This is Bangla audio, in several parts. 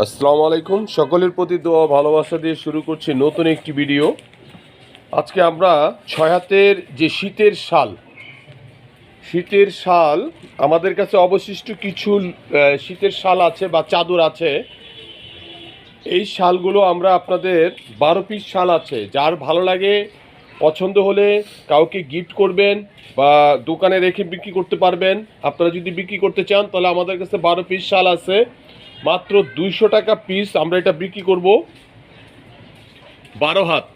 আসসালামু আলাইকুম। সকলের প্রতি দোয়া ভালোবাসা দিয়ে শুরু করছি নতুন একটি ভিডিও। আজকে আমরা ছয় হাতের যে শীতের শাল শীতের শাল, আমাদের কাছে অবশিষ্ট কিছু শীতের শাল আছে বা চাদর আছে। এই শালগুলো আমরা আপনাদের বারো পিস শাল আছে। যার ভালো লাগে, পছন্দ হলে কাউকে গিফট করবেন বা দোকানে রেখে বিক্রি করতে পারবেন। আপনারা যদি বিক্রি করতে চান, তাহলে আমাদের কাছে বারো পিস শাল আছে। মাত্র দুইশো টাকা পিস আমরা এটা বিক্রি করব। বারো হাত।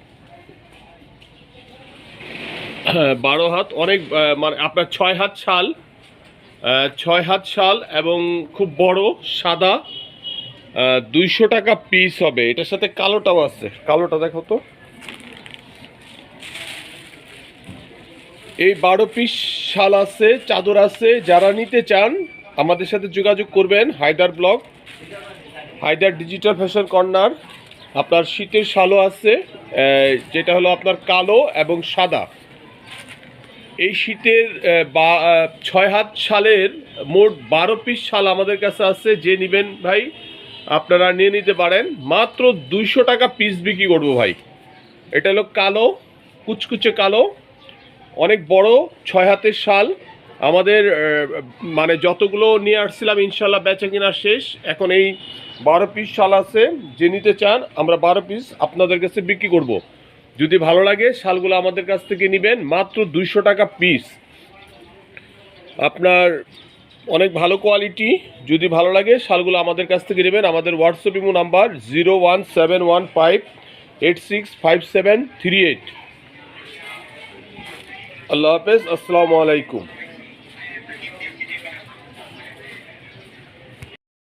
হ্যাঁ, বারো হাত অনেক মানে আপনার ছয় হাত শাল ছয় হাত শাল এবং খুব বড় সাদা দুইশো টাকা পিস হবে। এটার সাথে কালোটাও আছে। কালোটা দেখো তো। এই বারো পিস শাল আছে চাদর আছে যারা নিতে চান আমাদের সাথে যোগাযোগ করবেন Haidar blog, Haidar digital fashion corner আপনার শীতের শালও আছে যেটা হলো আপনার কালো এবং সাদা। এই শীতের বা ছয় হাত শালের মোট বারো পিস শাল আমাদের কাছে আছে, যে নেবেন ভাই, আপনারা নিয়ে নিতে পারেন। মাত্র দুইশো টাকা পিস বিক্রি করব ভাই। এটা হলো কালো, কুচকুচে কালো, অনেক বড়, ছয় হাতের শাল। আমাদের মানে যতগুলো নিয়ে আসছিলাম, ইনশাল্লাহ বেচা কিনা শেষ। এখন এই বারো পিস শাল আছে, যে নিতে চান, আমরা বারো পিস আপনাদের কাছে বিক্রি করব। যদি ভালো লাগে, শালগুলো আমাদের কাছ থেকে নেবেন, মাত্র দুইশো টাকা পিস আপনার অনেক ভালো কোয়ালিটি যদি ভালো লাগে, শালগুলো আমাদের কাছ থেকে নেবেন। আমাদের WhatsApp imo number zero one seven one five eight six five seven three eight আল্লাহ হাফেজ, আসসালামু আলাইকুম।